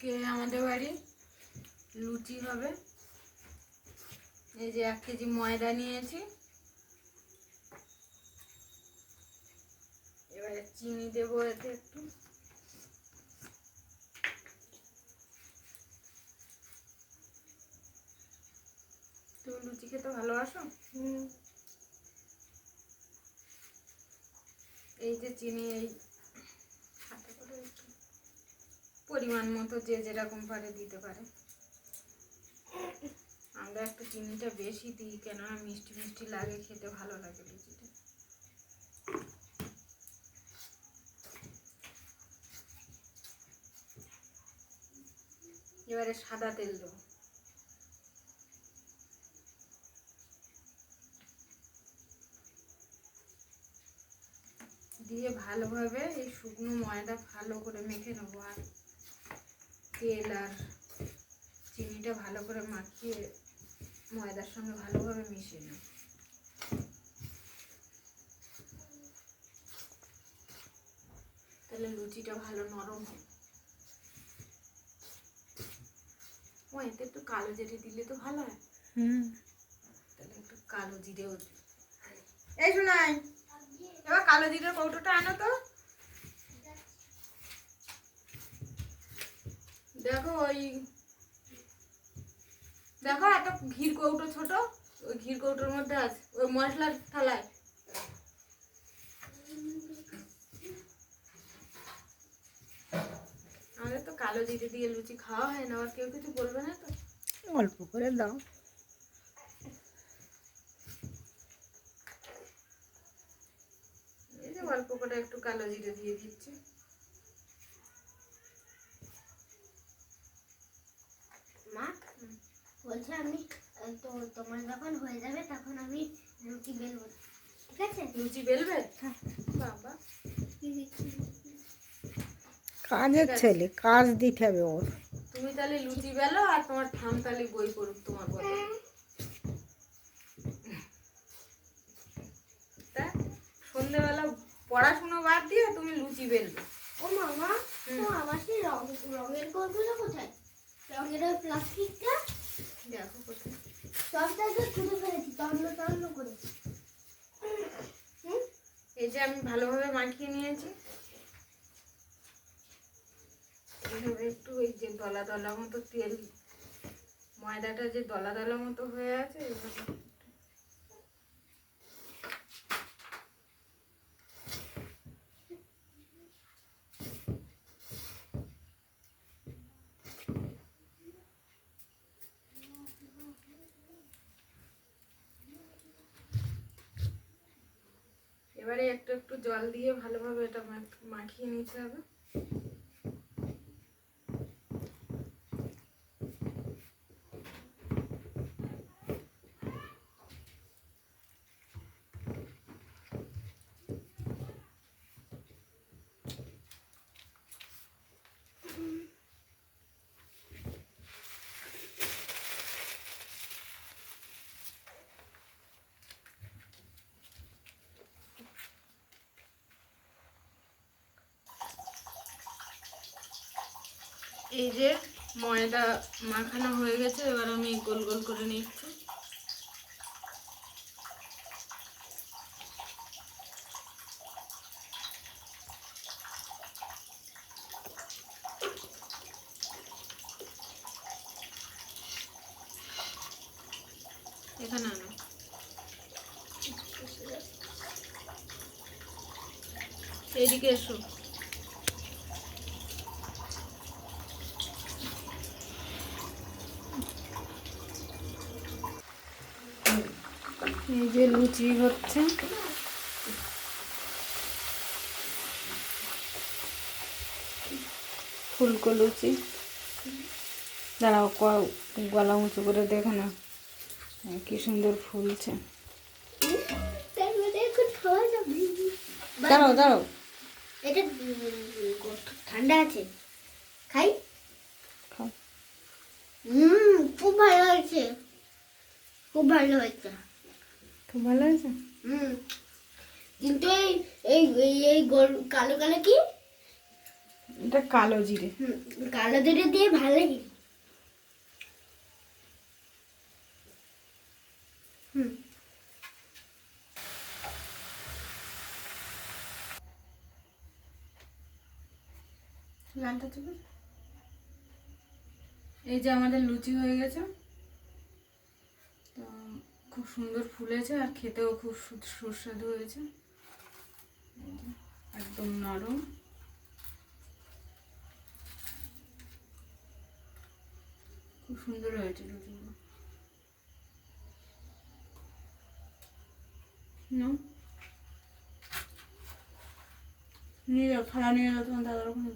আজকে আমাদের বাড়ি লুচি হবে। এই যে এক কেজি ময়দা নিয়েছি। এবারে চিনি দেবো এতে একটু। তুমি লুচি খেতে ভালোবাসো? এই যে চিনি এই হাতে করে একটু পরিমাণ মতো যে যেরকম পারে দিতে পারে। আমরা একটু চিনিটা বেশি দিই, কেননা মিষ্টি মিষ্টি লাগে, খেতে ভালো লাগে লুচিটা। এবারে সাদা তেল দেবো। দিয়ে ভালোভাবে এই শুকনো ময়দা ভালো করে মেখে নেব আর তেল আর চিনিটা ভালো করে মাখিয়ে ময়দার সঙ্গে ভালোভাবে মিশিয়ে নেব। তাহলে লুচিটা ভালো নরম হবে ও এতে একটু কালো জিরে দিলে তো ভালো হয়। হুম। তাহলে একটু কালো জিরেও। এই শোনাই এবার কালো জিরের কৌটোটা আনো তো দেখো ওই দেখো একটা ঘির কৌটো ছোট ওই ঘির কৌটোর মধ্যে আছে ওই মশলার থালায়। আমাদের তো কালো জিরে দিয়ে লুচি খাওয়া হয় না আবার কেউ কিছু বলবে না তো? অল্প করে দাও। এই যে অল্প করে একটু কালো জিরে দিয়ে দিচ্ছি। বলছে আমি তো তোমার যখন হয়ে যাবে তখন আমি রুটি বেলবো। ঠিক আছে? লুচি বেলবে? বাবা। কাজের ছেলে কাজ দিতে হবে ওর। তুমি তাহলে লুচি বেলো আর তোমার ঠাম তাহলে বই পড়ুক তোমার বলে তা সন্ধ্যেবেলা পড়াশুনো বাদ দিয়ে তুমি লুচি বেলবে। ও মামা। ও আমার সেই রং রঙের কোলগুলো কোথায়? রঙের প্লাস্টিকটা? দেখো এই যে আমি ভালোভাবে মাখিয়ে নিয়েছি। একটু ওই যে দলা দলা মতো তেল, ময়দাটা যে দলা দলা মতো হয়ে আছে এইভাবে এবারে একটু একটু জল দিয়ে ভালোভাবে এটা মাখ- মাখিয়ে নিতে হবে। এই যে ময়দা মাখানো হয়ে গেছে, এবার আমি গোল গোল করে নিচ্ছি। এখানে আনো। এইদিকে এসো। এই যে লুচি হচ্ছে। ফুলকো লুচি। দাঁড়াও গলা উঁচু করে দেখো না। কি সুন্দর ফুলছে। দাঁড়াও দাঁড়াও। এটা ঠান্ডা আছে। খাই। হুম খুব ভালো হয়েছে। খুব ভালো হয়েছে। খুব ভালো হয়েছে? হুম। কিন্তু এই এই এই- এই গোল কালো কালো কি? এটা কালো জিরে। হুম কালো জিরে দিয়ে ভালো লাগে হুম। লালটা এই যে আমাদের লুচি হয়ে গেছে। তো খুব সুন্দর ফুলেছে আর খেতেও খুব সুস্বাদু হয়েছে। একদম নরম। খুব সুন্দর হয়েছে নাও। নিয়ে যাও নিয়ে যাও, তোমার দাদার ওখানে